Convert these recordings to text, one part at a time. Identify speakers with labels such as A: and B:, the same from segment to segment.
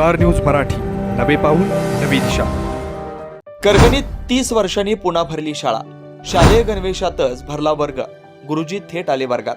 A: Star news Marathi नवे पाऊल नवी दिशा
B: करगणीत तीस वर्षांनी पुन्हा भरली शाळा शालेय गणवेशातच भरला वर्ग गुरुजी थेट आले वर्गात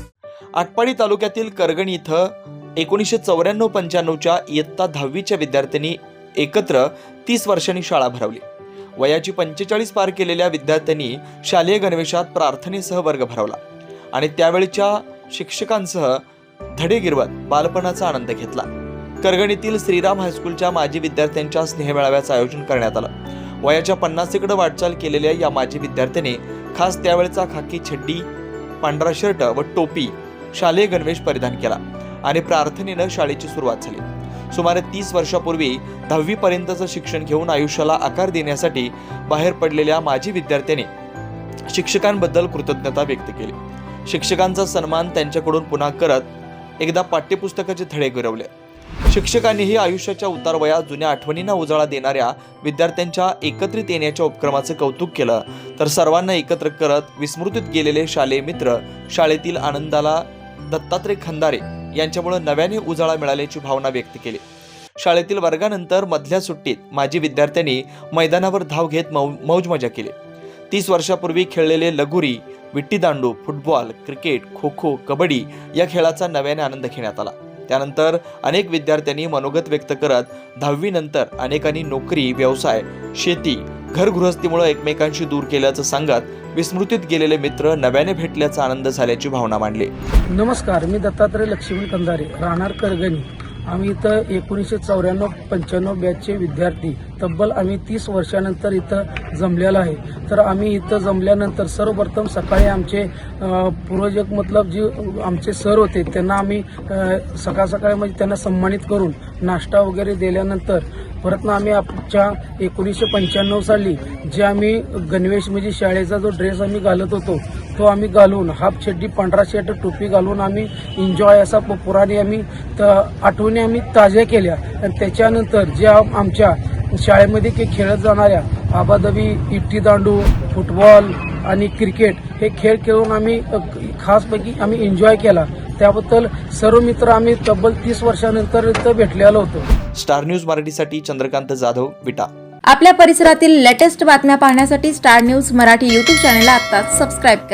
B: Atpadi तालुक्यातील करगणी इथं एकोणीसशे चौऱ्याण्णव पंच्याण्णवच्या इयत्ता दहावीच्या विद्यार्थ्यांनी एकत्र तीस वर्षांनी शाळा भरवली. वयाची पंचेचाळीस पार केलेल्या विद्यार्थ्यांनी शालेय गणवेशात प्रार्थनेसह वर्ग भरवला आणि त्यावेळच्या शिक्षकांसह धडे गिरवत बालपणाचा आनंद घेतला. करगणीतील श्रीराम हायस्कूलच्या माजी विद्यार्थ्यांच्या स्नेहमेळाव्याचं आयोजन करण्यात आलं. वयाच्या पन्नासीकडे वाटचाल केलेल्या या माजी विद्यार्थ्याने खास त्यावेळचा खाकी छड्डी पांढरा शर्ट व टोपी शालेय गणवेश परिधान केला आणि प्रार्थनेनं शाळेची सुरुवात झाली. सुमारे तीस वर्षापूर्वी दहावीपर्यंतचं शिक्षण घेऊन आयुष्याला आकार देण्यासाठी बाहेर पडलेल्या माजी विद्यार्थ्याने शिक्षकांबद्दल कृतज्ञता व्यक्त केली. शिक्षकांचा सन्मान त्यांच्याकडून पुन्हा करत एकदा पाठ्यपुस्तकाचे धडे गिरवले शिक्षकांनीही आयुष्याच्या उतारवयात जुन्या आठवणींना उजाळा देणाऱ्या विद्यार्थ्यांच्या एकत्रित येण्याच्या उपक्रमाचं कौतुक केलं. तर सर्वांना एकत्र करत विस्मृतीत गेलेले शालेय मित्र शाळेतील आनंदाला दत्तात्रय खंदारे यांच्यामुळे नव्याने उजाळा मिळाल्याची भावना व्यक्त केली. शाळेतील वर्गानंतर मधल्या सुट्टीत माजी विद्यार्थ्यांनी मैदानावर धाव घेत मौ मौज मजा केली. तीस वर्षापूर्वी खेळलेले लगुरी विट्टीदांडू फुटबॉल क्रिकेट खो खो कबड्डी या खेळाचा नव्याने आनंद घेण्यात आला. त्यानंतर अनेक विद्यार्थ्यांनी मनोगत व्यक्त करत दहावी नंतर अनेकांनी नोकरी व्यवसाय शेती घरगृहस्थीमुळे एकमेकांशी दूर केल्याचं सांगत विस्मृतीत गेलेले मित्र नव्याने भेटल्याचा आनंद झाल्याची भावना मांडली.
C: नमस्कार मी दत्तात्रय लक्ष्मण कंधारे राहणार करगणी. आम्ही इथं एकोणीसशे चौऱ्याण्णव पंच्याण्णव बॅचचे विद्यार्थी. तब्बल आम्ही तीस वर्षानंतर इथं जमलेलो आहे. तर आम्ही इथं जमल्यानंतर सर्वप्रथम सकाळी आमचे पूर्वजक मतलब जे आमचे सर होते त्यांना आम्ही सकाळ सकाळी म्हणजे त्यांना सन्मानित करून नाश्ता वगैरे दिल्यानंतर परत ना आम्ही आमच्या एकोणीसशे पंच्याण्णव साली जे आम्ही गणवेश म्हणजे शाळेचा जो ड्रेस आम्ही घालत होतो तो आम्ही घालून हाफ चड्डी पांढरा शर्ट टोपी घालून आम्ही एन्जॉय असा प- पुराणे आम्ही त आठवणी आम्ही ताज्या केल्या. आणि त्याच्यानंतर ज्या आमच्या शाळेमध्ये के खेळत जाणाऱ्या आबादबी इट्टी दांडू फुटबॉल आणि क्रिकेट हे खेळ खेळून आम्ही खासपैकी आम्ही एन्जॉय केला. त्याबद्दल सर्व मित्र आम्ही तब्बल तीस वर्षानंतर इथं भेटलेलो होतो.
B: स्टार न्यूज मराठीसाठी चंद्रकांत जाधव विटा.
D: आपल्या परिसरातील लेटेस्ट बातम्या पाहण्यासाठी स्टार न्यूज मराठी यूट्यूब चॅनलला आत्ताच सबस्क्राईब करा.